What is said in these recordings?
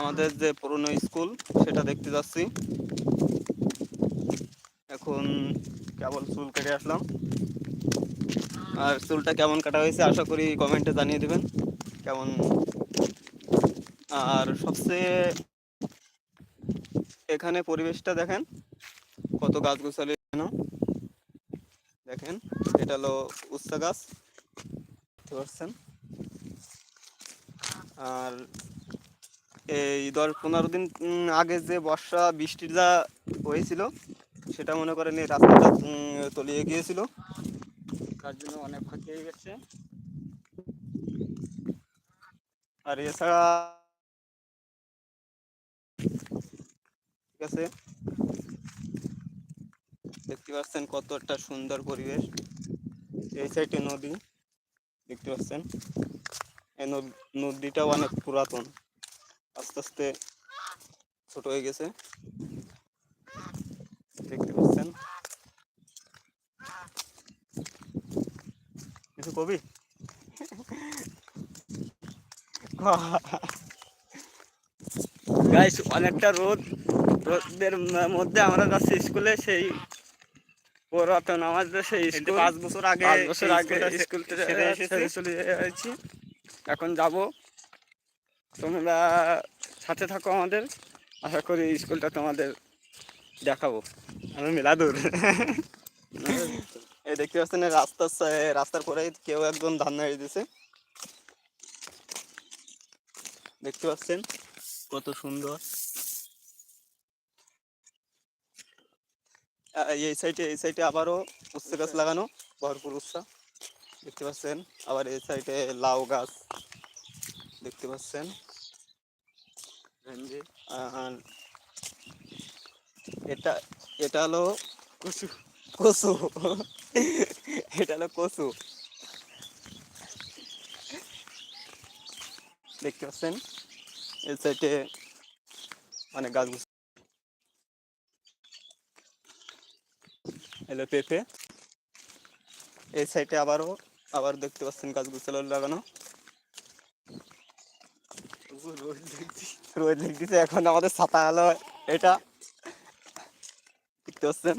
আমাদের যে পুরনো স্কুল, সেটা দেখতে যাচ্ছি। এখন কেবল চুল কেটে আসলাম। আর চুলটা কেমন কাটা হয়েছে আশা করি কমেন্টে জানিয়ে দেবেন। কেমন? আর সবচেয়ে এখানে পরিবেশটা দেখেন, কত গাছ গোছালি দেখেন, এটা হলো উচ্চা গাছ, দেখতে আর এই দশ পনেরো দিন আগে যে বর্ষা, বৃষ্টির যা হয়েছিল, সেটা মনে করেন এই রাস্তাটা তলিয়ে গিয়েছিল। তার জন্য অনেক ক্ষতি হয়ে গেছে। আর এছাড়া ঠিক আছে। দেখতে পাচ্ছেন কত একটা সুন্দর পরিবেশ। এই সাইডে নদী, দেখতে পাচ্ছেন? এই নদ- নদীটাও অনেক পুরাতন। আস্তে আস্তে ছোট হয়ে গেছে। দেখতে পাচ্ছেন? কিছু কবি? গাইস অনেকটা রোদ। রোদের মধ্যে আমরা যাচ্ছি স্কুলে সেই পুরাতন আমাদের সেই পাঁচ বছর আগে বছর আগে স্কুল থেকে চলে এসেছি। এখন যাব। তোমরা সাথে থাকো আমাদের। আশা করি স্কুলটা তোমাদের দেখাবো। আমি মেলা মিলাদুর। এই দেখতে পাচ্ছেন রাস্তার রাস্তার পরে কেউ একজন ধান নাড়িয়ে দিছে। দেখতে পাচ্ছেন কত সুন্দর। এই সাইডে এই সাইডে আবারও উচ্ছে গাছ লাগানো, ভরপুর উচ্ছা। দেখতে পাচ্ছেন আবার এই সাইডে লাউ গাছ। দেখতে পাচ্ছেন। এটা এটা হলো কচু কচু এটা হলো কচু দেখতে পাচ্ছেন এই সাইডে অনেক গাছ গুছ এলো পেঁপে এই সাইডে আবারও আবার দেখতে পাচ্ছেন গাছ গুছালো লাগানো রোদ দেখতেছে এখন আমাদের ছাতা হলো এটা। দেখতে পাচ্ছেন?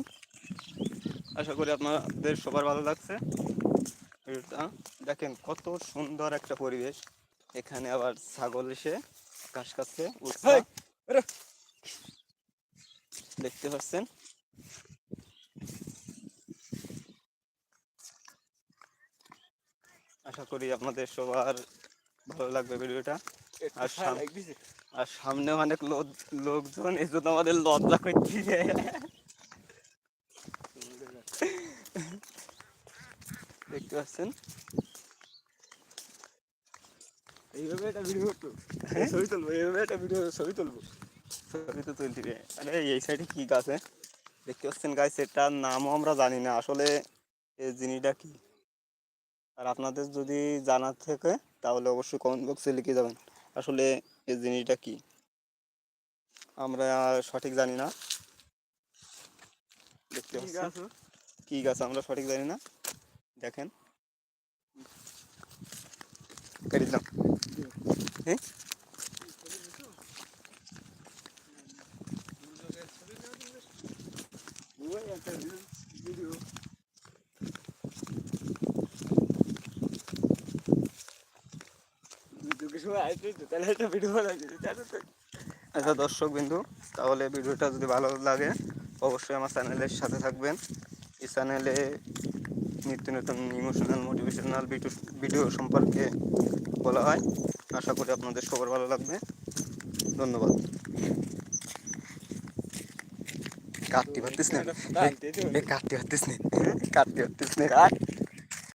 আশা করি আপনাদের সবার ভালো লাগছে। দেখেন কত সুন্দর একটা পরিবেশ। এখানে আবার ছাগল এসে ঘাস খাচ্ছে দেখতে পাচ্ছেন? আশা করি আপনাদের সবার ভালো লাগবে ভিডিওটা। আর সামনে অনেক লোক- লোকজন এই জন্য আমাদের লজ্জা করছে দেখতে পাচ্ছেন? এইভাবে একটা ভিডিও করতো। হ্যাঁ? ছবি তুলবো এইভাবে একটা ভিডিও ছবি তুলবো। ছবি তো তুলছি আরে এই সাইডে কি গাছ আছে দেখতে পাচ্ছেন গাছ এটার নামও আমরা জানি না। আসলে এই জিনিসটা কি? আর আপনাদের যদি জানার থাকে তাহলে অবশ্যই কমেন্ট বক্সে লিখে যাবেন। আসলে এই জিনিসটা কি? আমরা সঠিক জানি না। দেখতে ও? কি গাছ আমরা সঠিক জানি না? দেখেন। কেটে দিলাম। হ্যাঁ ওই একটা ভিডিও দুটোর সময় আসবে তো তাহলে একটা ভিডিও বানাচ্ছি জানো তো আচ্ছা দর্শক বিন্দু তাহলে ভিডিওটা যদি ভালো লাগে অবশ্যই আমার চ্যানেলের সাথে থাকবেন। এই চ্যানেলে নিত্য নতুন ইমোশনাল মোটিভেশনাল ভিডিও ভিডিও সম্পর্কে বলা হয়। আশা করি আপনাদের সবার ভালো লাগবে। ধন্যবাদ। কাটতে পারতিস না? কাটতে পারতিস না? কাটতে পারতিস না?